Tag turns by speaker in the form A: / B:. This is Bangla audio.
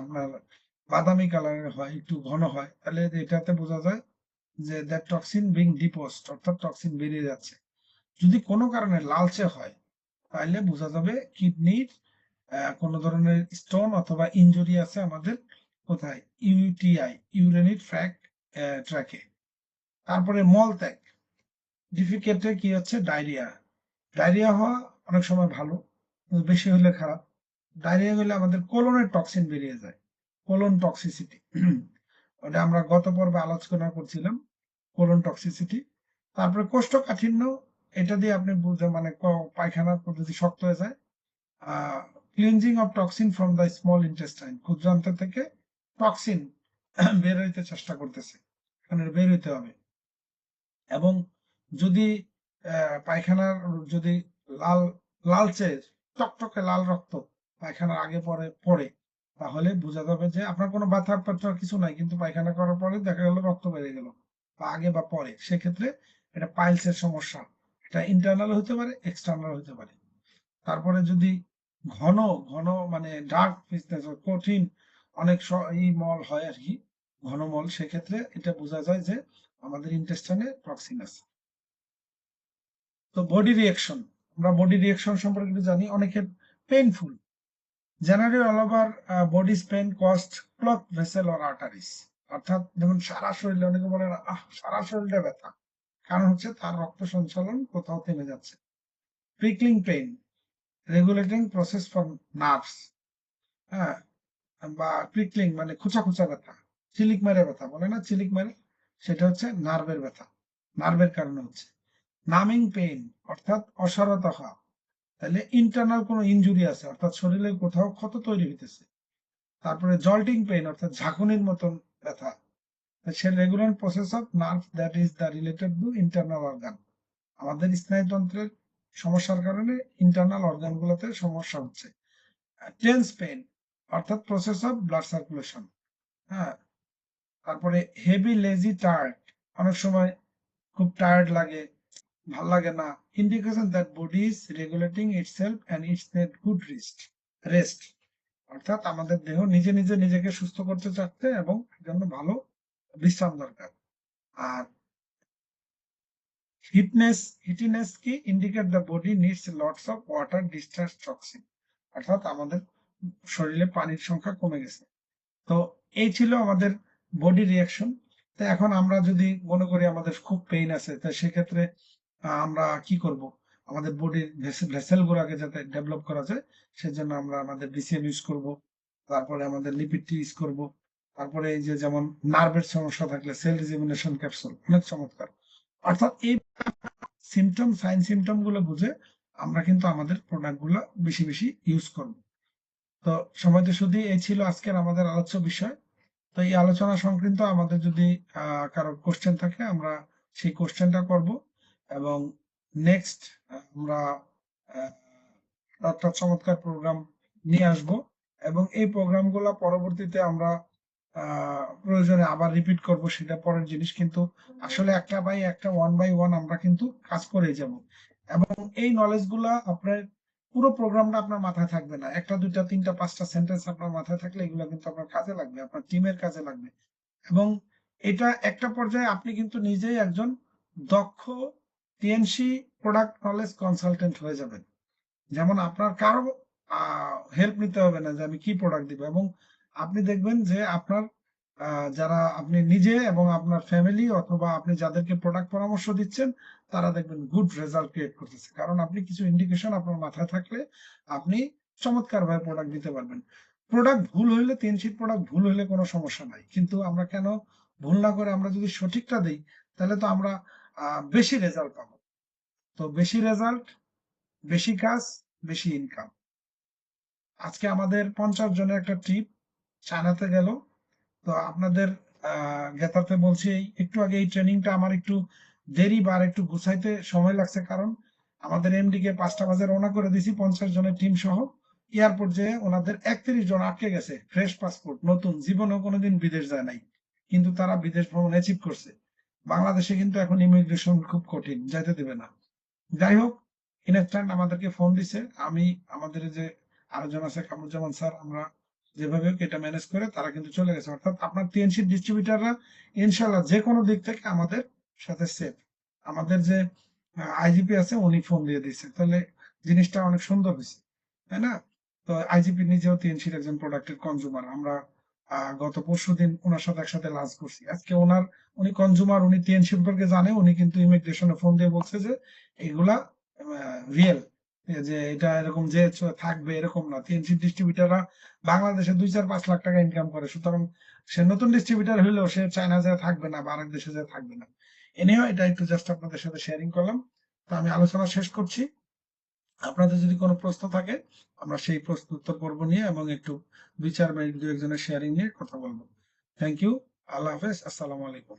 A: আপনার বাদামি কালারের হয়, একটু ঘন হয়, তাহলে এটাতে বোঝা যায় যে দ্যাট টক্সিন বিং ডিপোস্ট অর্থাৎ টক্সিন বেরিয়ে যাচ্ছে। যদি কোনো কারণে লালচে হয়, তাহলে বোঝা যাবে কিডনির কোনো ধরনের স্টোন অথবা ইনজুরি আছে আমাদের কোথায়? ইউটিআই ইউরেনিক ট্র্যাক ট্র্যাকে তারপরে মল ত্যাগ ডিফিকেটে কি হচ্ছে? ডায়রিয়া ডায়রিয়া হওয়া অনেক সময় ভালো, বেশি হলে খারাপ। ডায়রিয়া হলে আমাদের কোলনের টক্সিন বেরিয়ে যায় কোলন টক্সিসিটি ওটা আমরা গত পর্বে আলোচনা করছিলাম কোলন টক্সিসিটি তারপরে কোষ্ঠকাঠিন্য, এটা দিয়ে আপনি বুঝে মানে পায়খানার পদ্ধতি শক্ত হয়ে যায়। Cleansing of toxin from the small intestine ক্ষুদ্রান্ত থেকে টক্সিন বের হইতে চেষ্টা করতেছে, এখানে বের হইতে হবে। এবং যদি পায়খানার যদি লাল, লালচে, টকটকে লাল রক্ত পায়খানার আগে পরে, পড়ে। তাহলে বোঝা যাবে যে আপনার কোনো ব্যথা কিছু নাই, কিন্তু পায়খানা করার পরে দেখা গেল রক্ত বেড়ে গেল, বা আগে বা পরে। সেক্ষেত্রে এটা পাইলসের সমস্যা। এটা ইন্টারনাল হতে পারে এক্সটার্নাল হতে পারে। তারপরে যদি ঘন ঘন মানে ডার্ক বিজনেস কঠিন অনেক ই মল হয় আর কি, ঘন মল, সেক্ষেত্রে এটা বোঝা যায় যে আমাদের ইন্টেস্টাইনে টক্সিন আছে। তো বডি রিয়াকশন আমরা বডি রিয়াকশন সম্পর্কে জানি, অনেকের painful generally all over body span cost clock vessel or arteries অর্থাৎ যেমন সারা শরীরে অনেকে বলে, আহ, সারা শরীরে ব্যথা। কারণ হচ্ছে তার রক্ত সঞ্চালন কোথাও থেমে যাচ্ছে। Prickling pain regulating process for nerves হ্যাঁ বা প্রিকলিং মানে খুচা খুচা ব্যথা, চিলিক মেরে ব্যথা বলে না? চিলিক মেরে, সেটা হচ্ছে নার্ভের ব্যথা। নার্ভের কারণে হচ্ছে। নামিং পেইন অর্থাৎ অসারতা হওয়া। তাহলে ইন্টারনাল কোনো ইনজুরি আছে, অর্থাৎ শরীরে কোথাও ক্ষত তৈরি হইতেছে। তারপরে জল্টিং পেইন অর্থাৎ ঝাঁকুনির মতন ব্যথা। সে regular process of nerve that is the related to internal organ আমাদের স্নায়ুতন্ত্রের সমস্যার কারণে ইন্টারনাল অর্গানগুলোতে সমস্যা হচ্ছে। টেন্স পেইন অর্থাৎ প্রসেস অফ ব্লাড সার্কুলেশন হ্যাঁ তারপরে হেভি লেজি টায়ার্ড অনেক সময় খুব টায়ার্ড লাগে ভালো লাগে না। Indication that body is regulating itself and its net good rest rest অর্থাৎ আমাদের দেহ নিজে নিজে নিজেকে সুস্থ করতে চাচ্ছে এবং জন্য ভালো বিশ্রাম দরকার। আর হিটনেস, হিটিনেস কি? Indicate the body needs lots of water discharge toxin অর্থাৎ আমাদের শরীরে পানির সংখ্যা কমে গেছে। তো এই ছিল আমাদের বডি রিয়াকশন তো এখন আমরা যদি মনে করি আমাদের খুব পেইন আছে, তো সেক্ষেত্রে আমরা কি করব? আমাদের বডির ভেসেল গুলাকে যাতে ডেভেলপ করা যায়, সেজন্য আমরা আমাদের বিসিএম ইউজ করব, তারপরে আমাদের লিপিডটি ইউজ করব, তারপরে এই যে যেমন নার্ভের সমস্যা থাকলে সেল রিজিমিনেশন ক্যাপসুল অনেক চমৎকার। অর্থাৎ এই সিমটম সাইন সিমটমগুলো বুঝে আমরা কিন্তু আমাদের প্রোডাক্টগুলো বেশি বেশি ইউজ করব। তো সময় তো শুধু এই ছিল আজকের আমাদের আলোচ্য বিষয়। তো এই আলোচনা সংক্রান্ত আমাদের যদি কারও কোশ্চেন থাকে, আমরা সেই কোশ্চেনটা করব। এবং নেক্সট আমরা একটা চমৎকার প্রোগ্রাম নিয়ে আসব এবং এই প্রোগ্রামগুলো পরবর্তীতে আমরা প্রয়োজনে আবার রিপিট করব, সেটা পরের জিনিস, কিন্তু আসলে একটা বাই একটা ওয়ান বাই ওয়ান আমরা কিন্তু কাজ করে যাব। এবং এই নলেজগুলা আপনার পুরো প্রোগ্রামটা আপনার মাথায় থাকবে না। একটা, দুইটা, তিনটা, পাঁচটা সেন্টেন্স আপনার মাথায় থাকলে এগুলো কিন্তু আপনার কাজে লাগবে, আপনার টিমের কাজে লাগবে। এবং এটা একটা পর্যায়ে আপনি কিন্তু নিজেই একজন দক্ষ টিএনসি প্রোডাক্ট নলেজ কনসালটেন্ট হয়ে যাবেন। যেমন আপনার কারও হেল্প নিতে হবে না যে আমি কি প্রোডাক্ট দিব এবং আপনি দেখবেন যে আপনার যারা আপনি নিজে এবং আপনার ফ্যামিলি অথবা আপনি যাদেরকে প্রোডাক্ট পরামর্শ দিচ্ছেন, তারা দেখবেন গুড রেজাল্ট ক্রিয়েট করতেছে। কারণ আপনি কিছু ইন্ডিকেশন আপনার মাথায় থাকলে আপনি চমৎকার ভাবে প্রোডাক্ট দিতে পারবেন। প্রোডাক্ট ভুল হইলে তিন শীট প্রোডাক্ট ভুল হইলে কোনো সমস্যা নাই। কিন্তু আমরা কেন ভুল না করে আমরা যদি সঠিকটা দিই, তাহলে তো আমরা বেশি রেজাল্ট পাবো। তো বেশি রেজাল্ট বেশি কাজ, বেশি ইনকাম আজকে আমাদের পঞ্চাশ জনের একটা ট্রিপ চায়নাতে গেল। তো আপনাদের জ্ঞাতার্থে বলছি, একটু আগে এই ট্রেনিংটা আমার একটু দেরি বা একটু গুছাইতে সময় লাগছে কারণ আমাদের এমডি কে পাঁচটা বাজে রওনা করে দিছি পঞ্চাশ জনের টিম সহ। এয়ারপোর্ট যে ওনাদের একত্রিশ জন আটকে গেছে ফ্রেশ পাসপোর্ট নতুন। জীবনেও কোনোদিন বিদেশ যায় নাই, কিন্তু তারা বিদেশ ভ্রমণ অ্যাচিভ করছে। বাংলাদেশে কিন্তু এখন ইমিগ্রেশন খুব কঠিন, যাইতে দেবে না। যাই হোক ইনস্ট্যান্ট আমাদেরকে ফোন দিছে। আমি, আমাদের যে আরেকজন আছে, কামরুজ্জামান স্যার, আমরা যেভাবে এটা ম্যানেজ করে তারা কিন্তু চলে গেছে। অর্থাৎ আপনার টিএনসি ডিস্ট্রিবিউটাররা ইনশাল্লাহ যে কোনো দিক থেকে আমাদের সাথে সেফ আমাদের যে আইজিপি আছে, উনি ফোন দিয়ে দিচ্ছে তাহলে জিনিসটা অনেক সুন্দর হয়েছে তাই না? তো আইজিপি নিজেও টিএনসির একজন প্রোডাক্টের কনজিউমার আমরা গত পরশু দিন ওনার সাথে একসাথে লাঞ্চ করছি। আজকে ওনার, উনি কনজুমার উনি টিএনসি সম্পর্কে জানে, উনি কিন্তু ইমিগ্রেশনে ফোন দিয়ে বলছে যে, এগুলা রিয়েল যে এটা এরকম যে থাকবে এরকম না। টিএনসি ডিস্ট্রিবিউটাররা বাংলাদেশে দুই চার পাঁচ লাখ টাকা ইনকাম করে। সুতরাং সে নতুন ডিস্ট্রিবিউটার হলেও সে চায়না যে থাকবে না বা আরেক দেশে যে থাকবে না। এনেও এটা একটু জাস্ট আপনাদের সাথে শেয়ারিং করলাম। তো আমি আলোচনা শেষ করছি। আপনাদের যদি কোনো প্রশ্ন থাকে, আমরা সেই প্রশ্ন উত্তর পর্ব নিয়ে এবং একটু দুই চার মিনিট দু একজনের শেয়ারিং নিয়ে কথা বলব। থ্যাংক ইউ আল্লাহ হাফেজ. আসসালামু আলাইকুম।